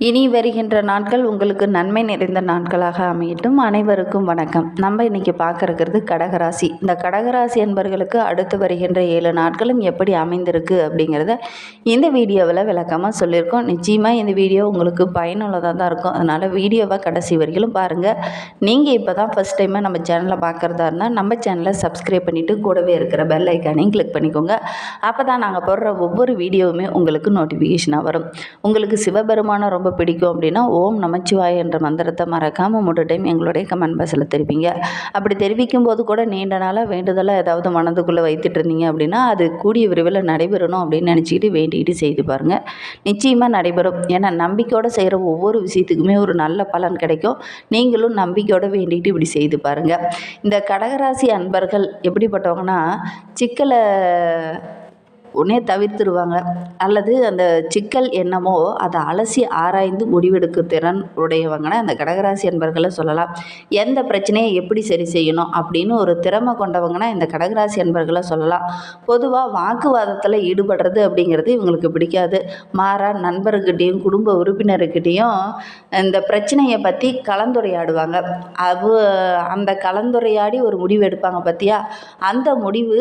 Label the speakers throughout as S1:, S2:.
S1: இனி வருகின்ற நாட்கள் உங்களுக்கு நன்மை நிறைந்த நாட்களாக அமையட்டும். அனைவருக்கும் வணக்கம். நம்ம இன்னைக்கு பார்க்க இருக்கிறது கடகராசி. இந்த கடகராசி என்பவர்களுக்கு அடுத்து வருகின்ற ஏழு நாட்களும் எப்படி அமைந்திருக்கு அப்படிங்கிறத இந்த வீடியோவில் விளக்கமாக சொல்லியிருக்கோம். நிச்சயமாக இந்த வீடியோ உங்களுக்கு பயனுள்ளதாக தான் இருக்கும். அதனால் வீடியோவை கடைசி வரையிலும் பாருங்கள் நீங்கள் இப்போ தான் ஃபஸ்ட் டைமாக நம்ம சேனலை பார்க்குறதா இருந்தால் நம்ம சேனலை சப்ஸ்கிரைப் பண்ணிவிட்டு கூடவே இருக்கிற பெல் ஐக்கானையும் கிளிக் பண்ணிக்கோங்க. அப்போ தான் நாங்கள் போடுற ஒவ்வொரு வீடியோவுமே உங்களுக்கு நோட்டிஃபிகேஷனாக வரும். உங்களுக்கு சிவபெருமான ரொம்ப ரொம்ப பிடிக்கும் அப்படின்னா ஓம் நமச்சிவாய் என்ற மந்திரத்தை மறக்காமல் மூணு டைம் எங்களுடைய கமெண்ட் பாக்ஸில் தெரிவிங்க. அப்படி தெரிவிக்கும் போது கூட நீண்ட நாளாக வேண்டுதலாக ஏதாவது மனதுக்குள்ளே வைத்துட்டு இருந்தீங்க அப்படின்னா அது கூடிய விரைவில் நடைபெறணும் அப்படின்னு நினச்சிக்கிட்டு வேண்டிக்கிட்டு செய்து பாருங்கள் நிச்சயமாக நடைபெறும். ஏன்னா நம்பிக்கையோடு செய்கிற ஒவ்வொரு விஷயத்துக்குமே ஒரு நல்ல பலன் கிடைக்கும். நீங்களும் நம்பிக்கையோடு வேண்டிக்கிட்டு இப்படி செய்து பாருங்கள் இந்த கடகராசி அன்பர்கள் எப்படிப்பட்டவங்கன்னா சிக்கலை உடனே தவிர்த்துருவாங்க அல்லது அந்த சிக்கல் என்னமோ அதை அலசி ஆராய்ந்து முடிவெடுக்கும் திறன் உடையவங்கன்னா அந்த கடகராசி என்பர்களை சொல்லலாம். எந்த பிரச்சனையை எப்படி சரி செய்யணும் அப்படின்னு ஒரு திறமை கொண்டவங்கன்னா இந்த கடகராசி என்பர்களை சொல்லலாம். பொதுவாக வாக்குவாதத்தில் ஈடுபடுறது அப்படிங்கிறது இவங்களுக்கு பிடிக்காது. மாறா நண்பர்கிட்டேயும் குடும்ப உறுப்பினர்கிட்டேயும் இந்த பிரச்சனையை பற்றி கலந்துரையாடுவாங்க. அவ அந்த கலந்துரையாடி ஒரு முடிவு எடுப்பாங்க பார்த்தியா அந்த முடிவு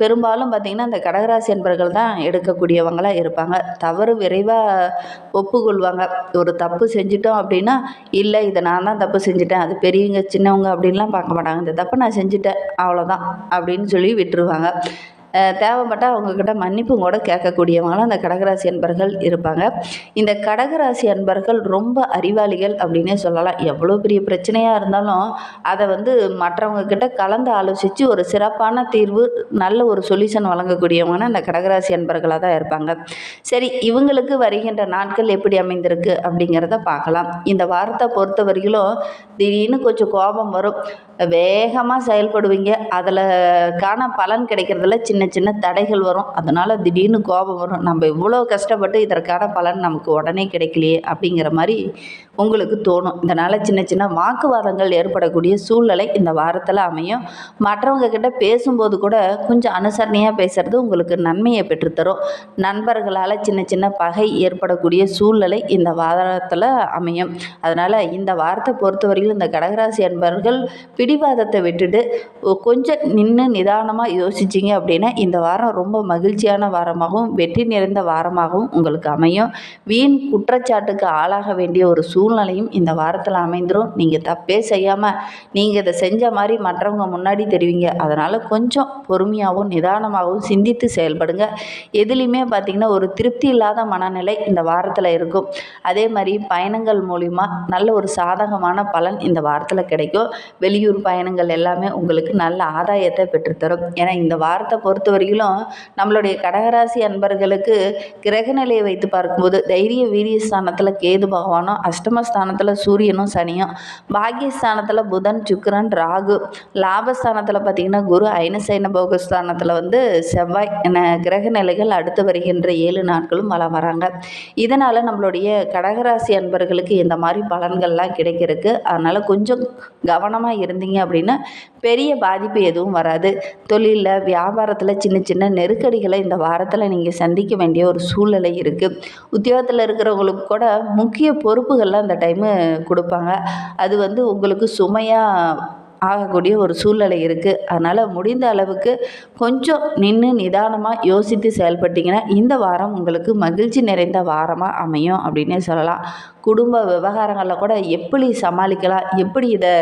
S1: பெரும்பாலும் பார்த்திங்கன்னா இந்த கடகராசி என்பர்கள் தான் எடுக்கக்கூடியவங்களாக இருப்பாங்க. தவறு விரைவாக ஒப்புக்கொள்வாங்க. ஒரு தப்பு செஞ்சிட்டோம் அப்படின்னா இல்லை இதை நான் தான் தப்பு செஞ்சுட்டேன். அது பெரியவங்க சின்னவங்க அப்படின்லாம் பார்க்க மாட்டாங்க. இந்த தப்பை நான் செஞ்சுட்டேன். அவ்வளோதான் அப்படின்னு சொல்லி விட்டுருவாங்க. தேவைப்பட்டால் அவங்கக்கிட்ட மன்னிப்பும் கூட கேட்கக்கூடியவங்களாம் அந்த கடகராசி அன்பர்கள் இருப்பாங்க. இந்த கடகராசி அன்பர்கள் ரொம்ப அறிவாளிகள் அப்படின்னே சொல்லலாம். எவ்வளோ பெரிய பிரச்சனையாக இருந்தாலும் அதை வந்து மற்றவங்கக்கிட்ட கலந்து ஆலோசித்து ஒரு சிறப்பான தீர்வு நல்ல ஒரு சொல்யூஷன் வழங்கக்கூடியவங்கன்னா அந்த கடகராசி அன்பர்களாக தான் இருப்பாங்க. சரி இவங்களுக்கு வருகின்ற நாட்கள் எப்படி அமைந்திருக்கு அப்படிங்கிறத பார்க்கலாம். இந்த வாரத்தை பொறுத்த வரையிலும் திடீர்னு கொஞ்சம் கோபம் வரும். வேகமாக செயல்படுவீங்க. அதில் காண பலன் கிடைக்கிறதுல சின்ன சின்ன தடைகள் வரும். அதனால் திடீர்னு கோபம் வரும். நம்ம இவ்வளோ கஷ்டப்பட்டு இதற்கான பலன் நமக்கு உடனே கிடைக்கலையே அப்படிங்கிற மாதிரி உங்களுக்கு தோணும். இதனால் சின்ன சின்ன வாக்குவாதங்கள் ஏற்படக்கூடிய சூழ்நிலை இந்த வாரத்தில் அமையும். மற்றவங்க கிட்ட பேசும்போது கூட கொஞ்சம் அனுசரணையாக பேசுகிறது உங்களுக்கு நன்மையை பெற்றுத்தரும். நண்பர்களால் சின்ன சின்ன பகை ஏற்படக்கூடிய சூழ்நிலை இந்த வாரத்தில் அமையும். அதனால் இந்த வாரத்தை பொறுத்தவரையிலும் இந்த கடகராசி அன்பர்கள் பிடிவாதத்தை விட்டுட்டு கொஞ்சம் நின்று நிதானமாக யோசிச்சிங்க அப்படின்னா இந்த வாரம் ரொம்ப மகிழ்ச்சியான வாரமாகவும் வெற்றி நிறைந்த வாரமாகவும் உங்களுக்கு அமையும். வீண் குற்றச்சாட்டுக்கு ஆளாக வேண்டிய ஒரு சூழ்நிலையும் இந்த வாரத்தில் அமைந்துடும் நீங்கள் தப்பே செய்யாமல் நீங்கள் இதை செஞ்ச மாதிரி மற்றவங்க முன்னாடி தெரிவிங்க. அதனால் கொஞ்சம் பொறுமையாகவும் நிதானமாகவும் சிந்தித்து செயல்படுங்க. எதுலேயுமே பார்த்திங்கன்னா ஒரு திருப்தி இல்லாத மனநிலை இந்த வாரத்தில் இருக்கும். அதே மாதிரி பயணங்கள் மூலிமா நல்ல ஒரு சாதகமான பலன் இந்த வாரத்தில் கிடைக்கும். வெளியூர் பயணங்கள் எல்லாமே உங்களுக்கு நல்ல ஆதாயத்தை பெற்றுத்தரும். ஏன்னா இந்த வாரத்தை பொறுத்த வரையிலும் நம்மளுடைய கடகராசி அன்பர்களுக்கு கிரகநிலையை வைத்து பார்க்கும்போது தைரிய வீரிய ஸ்தானத்தில் கேது பகவானும் ஸ்தானத்தில் சூரியனும் சனியும். பாக்கியஸ்தானத்தில் புதன் சுக்கரன் ராகு. லாபஸ்தானத்தில் பார்த்திங்கன்னா குரு ஐனசைன போகஸ்தானத்தில் வந்து செவ்வாய் என கிரகநிலைகள் அடுத்து வருகின்ற ஏழு நாட்களும் வளம் வராங்க. இதனால் நம்மளுடைய கடகராசி அன்பர்களுக்கு இந்த மாதிரி பலன்கள்லாம் கிடைக்கிறதுக்கு அதனால் கொஞ்சம் கவனமாக இருந்தீங்க அப்படின்னா பெரிய பாதிப்பு எதுவும் வராது. தொழிலில் வியாபாரத்தில் சின்ன சின்ன நெருக்கடிகளை இந்த வாரத்தில் நீங்கள் சந்திக்க வேண்டிய ஒரு சூழ்நிலை இருக்குது உத்தியோகத்தில் இருக்கிறவங்களுக்கு கூட முக்கிய பொறுப்புகள்லாம் அந்த டைமு கொடுப்பாங்க. அது வந்து உங்களுக்கு சுமையாக ஆகக்கூடிய ஒரு சூழ்நிலை இருக்குது அதனால் முடிந்த அளவுக்கு கொஞ்சம் நின்று நிதானமாக யோசித்து செயல்பட்டிங்கன்னா இந்த வாரம் உங்களுக்கு மகிழ்ச்சி நிறைந்த வாரமாக அமையும் அப்படின்னே சொல்லலாம். குடும்ப விவகாரங்களில் கூட எப்படி சமாளிக்கலாம் எப்படி இதை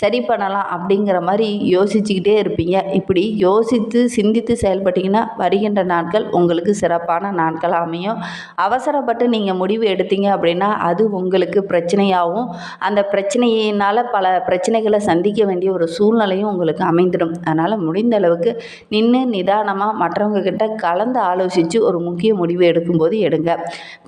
S1: சரி பண்ணலாம் அப்படிங்கிற மாதிரி யோசிச்சுக்கிட்டே இருப்பீங்க. இப்படி யோசித்து சிந்தித்து செயல்பட்டீங்கன்னா வருகின்ற நாட்கள் உங்களுக்கு சிறப்பான நாட்களாக அமையும். அவசரப்பட்டு நீங்கள் முடிவு எடுத்தீங்க அப்படின்னா அது உங்களுக்கு பிரச்சனையாகவும் அந்த பிரச்சனையினால் பல பிரச்சனைகளை சந்திக்க வேண்டிய ஒரு சூழ்நிலையும் உங்களுக்கு அமைந்துடும். அதனால் முடிந்த அளவுக்கு நின்று நிதானமாக மற்றவங்க கிட்ட கலந்து ஆலோசித்து ஒரு முக்கிய முடிவு எடுக்கும்போது எடுங்க.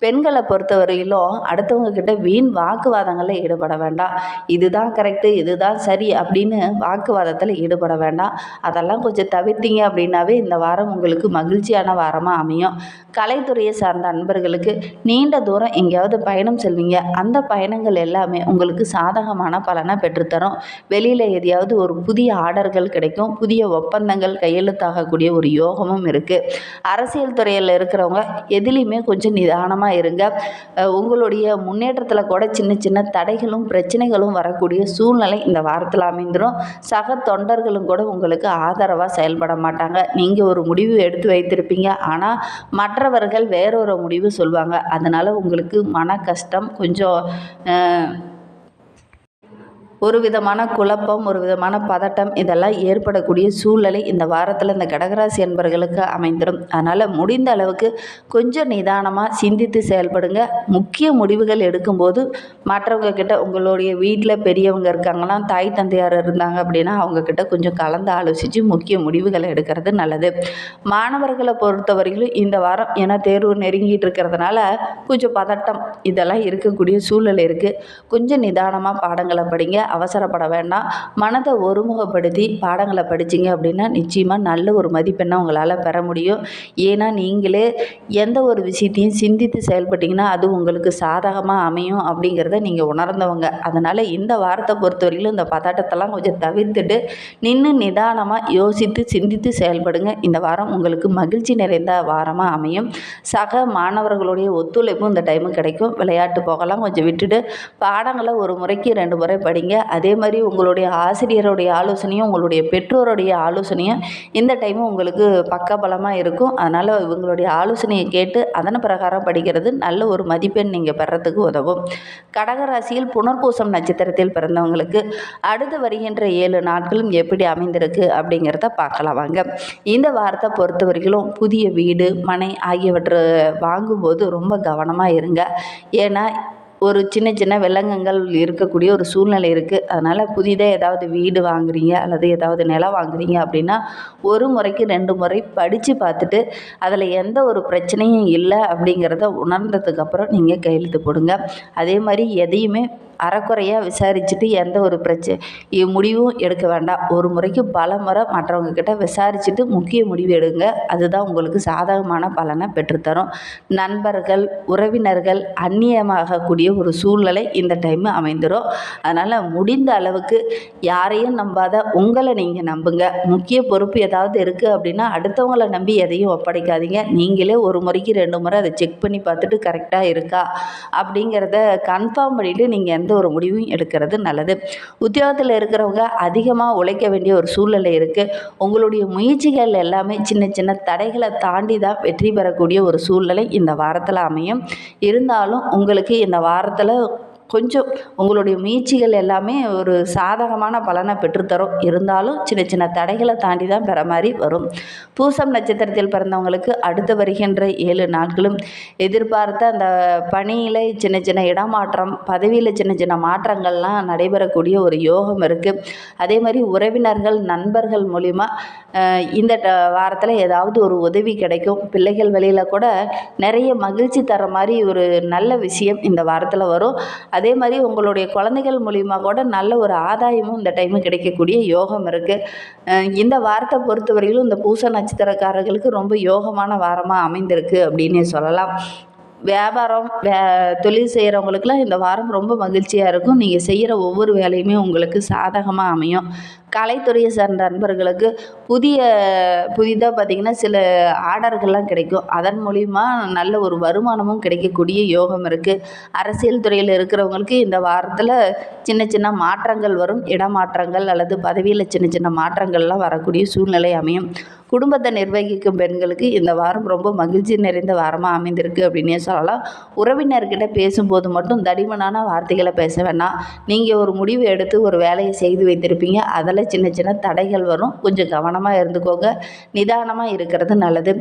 S1: பெண்களை பொறுத்தவரையிலும் அடுத்தவங்க கிட்ட வீண் வாக்குவாதங்களில் ஈடுபட வேண்டாம் இதுதான் கரெக்டு இதுதான் சரி அப்படின்னு வாக்குவாதத்தில் ஈடுபட வேண்டாம் அதெல்லாம் கொஞ்சம் தவிர்த்தீங்க அப்படின்னாவே இந்த வாரம் உங்களுக்கு மகிழ்ச்சியான வாரமாக அமையும். கலைத்துறையை சார்ந்த அன்பர்களுக்கு நீண்ட தூரம் எங்கேயாவது பயணம் செல்வீங்க. அந்த பயணங்கள் எல்லாமே உங்களுக்கு சாதகமான பலனை பெற்றுத்தரும். வெளியில் எதையாவது ஒரு புதிய ஆர்டர்கள் கிடைக்கும். புதிய ஒப்பந்தங்கள் கையெழுத்தாகக்கூடிய ஒரு யோகமும் இருக்குது அரசியல் துறையில் இருக்கிறவங்க எதுலேயுமே கொஞ்சம் நிதானமாக இருங்க. உங்களுடைய உங்களுடைய முன்னேற்றத்தில் கூட சின்ன சின்ன தடைகளும் பிரச்சனைகளும் வரக்கூடிய சூழ்நிலை இந்த வாரத்தில் அமைந்துடும் சக தொண்டர்களும் கூட உங்களுக்கு ஆதரவாக செயல்பட மாட்டாங்க. நீங்கள் ஒரு முடிவு எடுத்து வைத்திருப்பீங்க. ஆனால் மற்றவர்கள் வேறொரு முடிவு சொல்லுவாங்க அதனால் உங்களுக்கு மன கஷ்டம் கொஞ்சம் ஒரு விதமான குழப்பம் ஒரு விதமான பதட்டம் இதெல்லாம் ஏற்படக்கூடிய சூழ்நிலை இந்த வாரத்தில் இந்த கடகராசி என்பர்களுக்கு அமைந்துடும் அதனால் முடிந்த அளவுக்கு கொஞ்சம் நிதானமாக சிந்தித்து செயல்படுங்க. முக்கிய முடிவுகள் எடுக்கும்போது மற்றவங்க கிட்ட உங்களுடைய வீட்டில் பெரியவங்க இருக்காங்கன்னா தாய் தந்தையார் இருந்தாங்க அப்படின்னா அவங்கக்கிட்ட கொஞ்சம் கலந்து ஆலோசித்து முக்கிய முடிவுகளை எடுக்கிறது நல்லது. மாணவர்களை பொறுத்தவரையிலும் இந்த வாரம் ஏன்னா தேர்வு நெருங்கிட்டு இருக்கிறதுனால கொஞ்சம் பதட்டம் இதெல்லாம் இருக்கக்கூடிய சூழ்நிலை இருக்குது கொஞ்சம் நிதானமாக பாடங்களை படிங்க. அவசரப்பட வேண்டாம். மனதை ஒருமுகப்படுத்தி பாடங்களை படிச்சீங்க அப்படின்னா நிச்சயமாக நல்ல ஒரு மதிப்பெண்ணை உங்களால் பெற முடியும். ஏன்னா நீங்களே எந்த ஒரு விஷயத்தையும் சிந்தித்து செயல்பட்டீங்கன்னா அது உங்களுக்கு சாதகமாக அமையும் அப்படிங்கிறத நீங்கள் உணர்ந்தவங்க. அதனால் இந்த வாரத்தை பொறுத்தவரையிலும் இந்த பதட்டத்தெல்லாம் கொஞ்சம் தவிர்த்துட்டு நின்று நிதானமாக யோசித்து சிந்தித்து செயல்படுங்க. இந்த வாரம் உங்களுக்கு மகிழ்ச்சி நிறைந்த வாரமாக அமையும். சக மாணவர்களுடைய ஒத்துழைப்பும் இந்த டைமு கிடைக்கும். விளையாட்டு போகலாம் கொஞ்சம் விட்டுட்டு பாடங்களை ஒரு முறைக்கு ரெண்டு முறை படிங்க. அதே மாதிரி உங்களுடைய ஆசிரியருடைய ஆலோசனையும் உங்களுடைய பெற்றோருடைய ஆலோசனையும் இந்த டைமும் உங்களுக்கு பக்கபலமாக இருக்கும். அதனால் இவங்களுடைய ஆலோசனையை கேட்டு அதன் பிரகாரம் படிக்கிறது நல்ல ஒரு மதிப்பெண் நீங்கள் பெறத்துக்கு உதவும். கடகராசியில் புனர்பூசம் நட்சத்திரத்தில் பிறந்தவங்களுக்கு அடுத்து வருகின்ற ஏழு நாட்களும் எப்படி அமைந்திருக்கு அப்படிங்கிறத பார்க்கலாம் வாங்க. இந்த வாரத்தை பொறுத்த வரைக்கும் புதிய வீடு மனை ஆகியவற்றை வாங்கும்போது ரொம்ப கவனமாக இருங்க. ஏன்னா ஒரு சின்ன சின்ன விலங்கங்கள் இருக்கக்கூடிய ஒரு சூழ்நிலை இருக்குது அதனால் புதிதாக ஏதாவது வீடு வாங்குறீங்க அல்லது ஏதாவது நிலம் வாங்குறீங்க அப்படின்னா ஒரு முறைக்கு ரெண்டு முறை படித்து பார்த்துட்டு அதில் எந்த ஒரு பிரச்சனையும் இல்லை அப்படிங்கிறத உணர்ந்ததுக்கப்புறம் நீங்கள் கையெழுத்து போடுங்க. அதே மாதிரி எதையுமே அறக்குறையாக விசாரிச்சுட்டு எந்த ஒரு பிரச்சனை முடிவும் எடுக்க வேண்டாம். ஒரு முறைக்கு பல முறை மற்றவங்க கிட்ட விசாரிச்சுட்டு முக்கிய முடிவு எடுங்க. அதுதான் உங்களுக்கு சாதகமான பலனை பெற்றுத்தரும். நண்பர்கள் உறவினர்கள் அந்நியமாகக்கூடிய ஒரு சூழ்நிலை இந்த டைம் அமைந்துடும் அதனால் முடிந்த அளவுக்கு யாரையும் நம்பாத உங்களை நீங்கள் நம்புங்க. முக்கிய பொறுப்பு ஏதாவது இருக்குது அப்படின்னா அடுத்தவங்கள நம்பி எதையும் ஒப்படைக்காதீங்க. நீங்களே ஒரு முறைக்கு ரெண்டு முறை அதை செக் பண்ணி பார்த்துட்டு கரெக்டாக இருக்கா அப்படிங்கிறத கன்ஃபார்ம் பண்ணிவிட்டு நீங்கள் எந்த ஒரு முடிவும் எடுக்கிறது நல்லது. உத்தியோகத்தில் இருக்கிறவங்க அதிகமாக உழைக்க வேண்டிய ஒரு சூழ்நிலை இருக்குது உங்களுடைய முயற்சிகள் எல்லாமே சின்ன சின்ன தடைகளை தாண்டி தான் வெற்றி பெறக்கூடிய ஒரு சூழ்நிலை இந்த வாரத்தில் அமையும். இருந்தாலும் உங்களுக்கு இந்த வாரத்தில் கொஞ்சம் உங்களுடைய முயற்சிகள் எல்லாமே ஒரு சாதகமான பலனை பெற்றுத்தரும். இருந்தாலும் சின்ன சின்ன தடைகளை தாண்டி தான் பெற மாதிரி வரும். பூசம் நட்சத்திரத்தில் பிறந்தவங்களுக்கு அடுத்து வருகின்ற ஏழு நாட்களும் எதிர்பார்த்த அந்த பணியில் சின்ன சின்ன இடமாற்றம் பதவியில் சின்ன சின்ன மாற்றங்கள்லாம் நடைபெறக்கூடிய ஒரு யோகம் இருக்குது அதே மாதிரி உறவினர்கள் நண்பர்கள் மூலிமா இந்த ட- வாரத்தில் ஏதாவது ஒரு உதவி கிடைக்கும். பிள்ளைகள் வழியில் கூட நிறைய மகிழ்ச்சி தர மாதிரி ஒரு நல்ல விஷயம் இந்த வாரத்தில் வரும். அது அதே மாதிரி உங்களுடைய குழந்தைகள் மூலிமா கூட நல்ல ஒரு ஆதாயமும் இந்த டைமு கிடைக்கக்கூடிய யோகம் இருக்குது இந்த வாரத்தை பொறுத்தவரையிலும் இந்த பூச நட்சத்திரக்காரர்களுக்கு ரொம்ப யோகமான வாரமாக அமைந்திருக்கு அப்படின்னே சொல்லலாம். வியாபாரம் வே தொழில் செய்கிறவங்களுக்குலாம் இந்த வாரம் ரொம்ப மகிழ்ச்சியாக இருக்கும். நீங்கள் செய்கிற ஒவ்வொரு வேலையுமே உங்களுக்கு சாதகமாக அமையும். கலைத்துறையை சார்ந்த நண்பர்களுக்கு புதிய புதிதாக பார்த்திங்கன்னா சில ஆர்டர்கள்லாம் கிடைக்கும். அதன் மூலிமா நல்ல ஒரு வருமானமும் கிடைக்கக்கூடிய யோகம் இருக்குது அரசியல் துறையில் இருக்கிறவங்களுக்கு இந்த வாரத்தில் சின்ன சின்ன மாற்றங்கள் வரும். இடமாற்றங்கள் அல்லது பதவியில் சின்ன சின்ன மாற்றங்கள்லாம் வரக்கூடிய சூழ்நிலை அமையும். குடும்பத்தை நிர்வகிக்கும் பெண்களுக்கு இந்த வாரம் ரொம்ப மகிழ்ச்சி நிறைந்த வாரமாக அமைந்திருக்கு அப்படின்னே சொல்லலாம். உறவினர்கிட்ட பேசும்போது மட்டும் தடிமனான வார்த்தைகளை பேச வேண்டாம் நீங்கள் ஒரு முடிவு எடுத்து ஒரு வேலையை செய்து வைத்திருப்பீங்க. அதில் சின்ன சின்ன தடைகள் வரும். கொஞ்சம் கவனமாக இருந்துக்கோங்க. நிதானமாக இருக்கிறது நல்லது.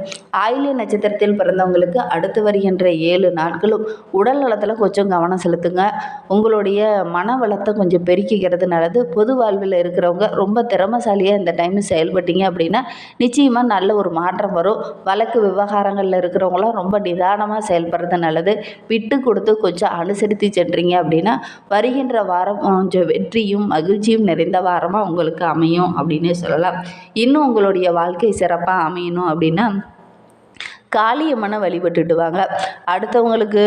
S1: ஆயிலிய நட்சத்திரத்தில் பிறந்தவங்களுக்கு அடுத்து வருகின்ற ஏழு நாட்களும் உடல் நலத்தில் கொஞ்சம் கவனம் செலுத்துங்க. உங்களுடைய மன வளத்தை கொஞ்சம் பெருக்கிக்கிறது நல்லது. பொது வாழ்வில் இருக்கிறவங்க ரொம்ப திறமசாலியாக இந்த டைம் செயல்பட்டீங்க அப்படின்னா நிச்சயமாக நல்ல ஒரு மாற்றம் வரும். வழக்கு விவகாரங்களில் இருக்கிறவங்களாம் ரொம்ப நிதானமாக செயல்படுறது நல்லது. விட்டு கொடுத்து கொஞ்சம் அனுசரித்து சென்றீங்க அப்படின்னா வருகின்ற வாரம் கொஞ்சம் வெற்றியும் மகிழ்ச்சியும் நிறைந்த வாரமாக உங்களுக்கு உங்களுக்கு அமையும் அப்படின்னே சொல்லலாம். இன்னும் உங்களுடைய வாழ்க்கை சிறப்பாக அமையணும் அப்படின்னா காளியம்மனை வழிபட்டுட்டு வாங்க அடுத்தவங்களுக்கு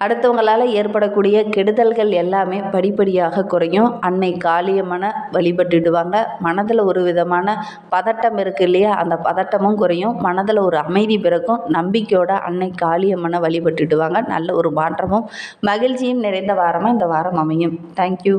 S1: அடுத்தவங்களால் ஏற்படக்கூடிய கெடுதல்கள் எல்லாமே படிப்படியாக குறையும். அன்னை காளியம்மனை வழிபட்டுடுவாங்க மனதில் ஒரு விதமான பதட்டம் இருக்குது இல்லையா? அந்த பதட்டமும் குறையும். மனதில் ஒரு அமைதி பிறக்கும். நம்பிக்கையோட அன்னை காளியம்மனை வழிபட்டுடுவாங்க நல்ல ஒரு மாற்றமும் மகிழ்ச்சியும் நிறைந்த வாரமாக இந்த வாரம் அமையும். தேங்க்யூ